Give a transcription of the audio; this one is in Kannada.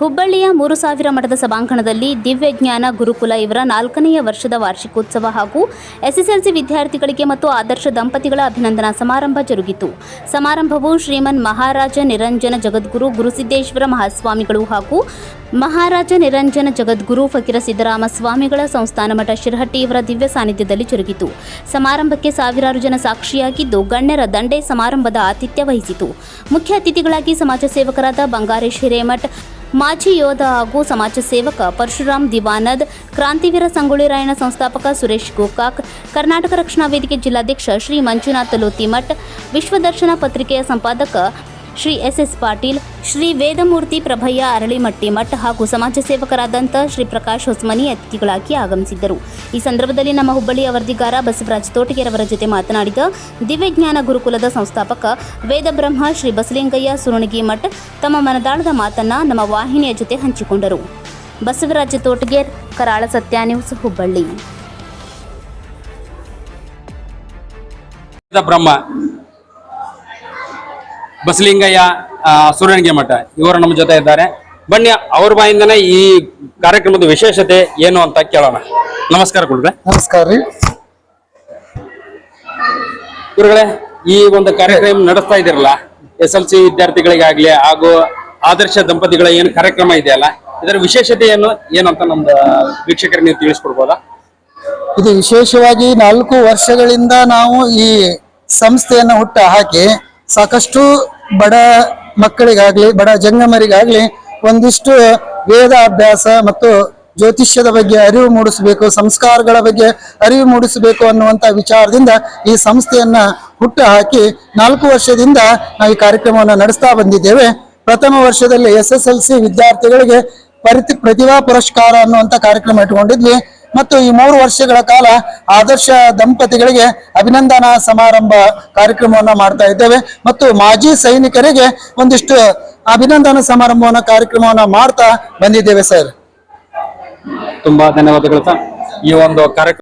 ಹುಬ್ಬಳ್ಳಿಯ ಮೂರು ಸಾವಿರ ಮಠದ ಸಭಾಂಗಣದಲ್ಲಿ ದಿವ್ಯಜ್ಞಾನ ಗುರುಕುಲ ಇವರ ನಾಲ್ಕನೆಯ ವರ್ಷದ ವಾರ್ಷಿಕೋತ್ಸವ ಹಾಗೂ ಎಸ್ಎಸ್ಎಲ್ಸಿ ವಿದ್ಯಾರ್ಥಿಗಳಿಗೆ ಮತ್ತು ಆದರ್ಶ ದಂಪತಿಗಳ ಅಭಿನಂದನಾ ಸಮಾರಂಭ ಜರುಗಿತು. ಸಮಾರಂಭವು ಶ್ರೀಮನ್ ಮಹಾರಾಜ ನಿರಂಜನ ಜಗದ್ಗುರು ಗುರುಸಿದ್ದೇಶ್ವರ ಮಹಾಸ್ವಾಮಿಗಳು ಹಾಗೂ ಮಹಾರಾಜ ನಿರಂಜನ ಜಗದ್ಗುರು ಫಕೀರ ಸಿದ್ದರಾಮ ಸ್ವಾಮಿಗಳ ಸಂಸ್ಥಾನ ಮಠ ಶಿರಹಟ್ಟಿ ಇವರ ದಿವ್ಯ ಸಾನ್ನಿಧ್ಯದಲ್ಲಿ ಜರುಗಿತು. ಸಮಾರಂಭಕ್ಕೆ ಸಾವಿರಾರು ಜನ ಸಾಕ್ಷಿಯಾಗಿದ್ದು ಗಣ್ಯರ ದಂಡೆ ಸಮಾರಂಭದ ಆತಿಥ್ಯ ವಹಿಸಿತು. ಮುಖ್ಯ ಅತಿಥಿಗಳಾಗಿ ಸಮಾಜ ಸೇವಕರಾದ ಬಂಗಾರೇಶ್ ಹಿರೇಮಠ್ ಮಾಜಿ ಯೋಧ ಹಾಗೂ ಸಮಾಜ ಸೇವಕ ಪರಶುರಾಮ್ ದಿವಾನದ್, ಕ್ರಾಂತಿವೀರ ಸಂಗೊಳ್ಳಿ ರಾಯಣ್ಣ ಸಂಸ್ಥಾಪಕ ಸುರೇಶ್ ಗೋಕಾಕ್, ಕರ್ನಾಟಕ ರಕ್ಷಣಾ ವೇದಿಕೆ ಜಿಲ್ಲಾಧ್ಯಕ್ಷ ಶ್ರೀ ಮಂಜುನಾಥ ಲೋತಿಮಠ್, ವಿಶ್ವದರ್ಶನ ಪತ್ರಿಕೆಯ ಸಂಪಾದಕ ಶ್ರೀ ಎಸ್ ಎಸ್ ಪಾಟೀಲ್, ಶ್ರೀ ವೇದಮೂರ್ತಿ ಪ್ರಭಯ್ಯ ಅರಳಿಮಟ್ಟಿ ಮಠ್ ಹಾಗೂ ಸಮಾಜ ಸೇವಕರಾದಂಥ ಶ್ರೀ ಪ್ರಕಾಶ್ ಹೊಸ್ಮನಿ ಅತಿಥಿಗಳಾಗಿ ಆಗಮಿಸಿದ್ದರು. ಈ ಸಂದರ್ಭದಲ್ಲಿ ನಮ್ಮ ಹುಬ್ಬಳ್ಳಿಯ ವರದಿಗಾರ ಬಸವರಾಜ್ ತೋಟಗೆರವರ ಜೊತೆ ಮಾತನಾಡಿದ ದಿವ್ಯಜ್ಞಾನ ಗುರುಕುಲದ ಸಂಸ್ಥಾಪಕ ವೇದಬ್ರಹ್ಮ ಶ್ರೀ ಬಸಲಿಂಗಯ್ಯ ಸುರುಣಗಿ ಮಠ ತಮ್ಮ ಮನದಾಳದ ಮಾತನ್ನ ನಮ್ಮ ವಾಹಿನಿಯ ಜೊತೆ ಹಂಚಿಕೊಂಡರು. ಬಸವರಾಜ ತೋಟಗೇರ್, ಕರಾಳ ಸತ್ಯ ನ್ಯೂಸ್ ಹುಬ್ಬಳ್ಳಿ. ಬ್ರಹ್ಮ ಬಸಲಿಂಗಯ್ಯ ಸೂರ್ಯನಿಗೆ ಮಠ ಇವರು ನಮ್ಮ ಜೊತೆ ಇದ್ದಾರೆ. ಬನ್ನಿ ಅವ್ರ ಬಾಯಿಂದನೇ ಈ ಕಾರ್ಯಕ್ರಮದ ವಿಶೇಷತೆ ಏನು ಅಂತ ಕೇಳೋಣ. ನಮಸ್ಕಾರ ಗುರುಗಳೇ. ನಮಸ್ಕಾರ ರೀ. ಗುರುಗಳೇ ಈ ಒಂದು ಕಾರ್ಯಕ್ರಮ ನಡೆಸ್ತಾ ಇದ್ದೀರಲ್ಲ ಎಸ್ ಎಲ್ ಸಿ ವಿದ್ಯಾರ್ಥಿಗಳಿಗಾಗ್ಲಿ ಹಾಗೂ ಆದರ್ಶ ದಂಪತಿಗಳ ಏನು ಕಾರ್ಯಕ್ರಮ ಇದೆಯಲ್ಲ ಇದರ ವಿಶೇಷತೆ ಏನು ಏನಂತ ನಮ್ದು ವೀಕ್ಷಕರಿಗೆ ನೀವು ತಿಳಿಸ್ಕೊಡ್ಬೋದಾ? ಇದು ವಿಶೇಷವಾಗಿ ನಾಲ್ಕು ವರ್ಷಗಳಿಂದ ನಾವು ಈ ಸಂಸ್ಥೆಯನ್ನು ಹುಟ್ಟ ಹಾಕಿ ಸಾಕಷ್ಟು ಬಡ ಮಕ್ಕಳಿಗಾಗ್ಲಿ, ಬಡ ಜಂಗಮರಿಗಾಗ್ಲಿ ಒಂದಿಷ್ಟು ವೇದ ಅಭ್ಯಾಸ ಮತ್ತು ಜ್ಯೋತಿಷ್ಯದ ಬಗ್ಗೆ ಅರಿವು ಮೂಡಿಸಬೇಕು, ಸಂಸ್ಕಾರಗಳ ಬಗ್ಗೆ ಅರಿವು ಮೂಡಿಸಬೇಕು ಅನ್ನುವಂತ ವಿಚಾರದಿಂದ ಈ ಸಂಸ್ಥೆಯನ್ನ ಹುಟ್ಟು ಹಾಕಿ ನಾಲ್ಕು ವರ್ಷದಿಂದ ನಾವು ಈ ಕಾರ್ಯಕ್ರಮವನ್ನು ನಡೆಸ್ತಾ ಬಂದಿದ್ದೇವೆ. ಪ್ರಥಮ ವರ್ಷದಲ್ಲಿ ಎಸ್ ಎಸ್ ಎಲ್ ಸಿ ವಿದ್ಯಾರ್ಥಿಗಳಿಗೆ ಪರಿತಿ, ಪ್ರತಿಭಾ ಪುರಸ್ಕಾರ ಅನ್ನುವಂತ ಕಾರ್ಯಕ್ರಮ ಇಟ್ಕೊಂಡಿದ್ವಿ. ಮತ್ತು ಈ ಮೂರು ವರ್ಷಗಳ ಕಾಲ ಆದರ್ಶ ದಂಪತಿಗಳಿಗೆ ಅಭಿನಂದನಾ ಸಮಾರಂಭ ಕಾರ್ಯಕ್ರಮವನ್ನ ಮಾಡ್ತಾ ಇದ್ದೇವೆ. ಮತ್ತು ಮಾಜಿ ಸೈನಿಕರಿಗೆ ಒಂದಿಷ್ಟು ಅಭಿನಂದನಾ ಸಮಾರಂಭವನ್ನ ಕಾರ್ಯಕ್ರಮವನ್ನ ಮಾಡ್ತಾ ಬಂದಿದ್ದೇವೆ, ಸರ್. ತುಂಬಾ ಧನ್ಯವಾದಗಳು, ಸರ್. ಈ ಒಂದು ಕಾರ್ಯಕ್ರಮ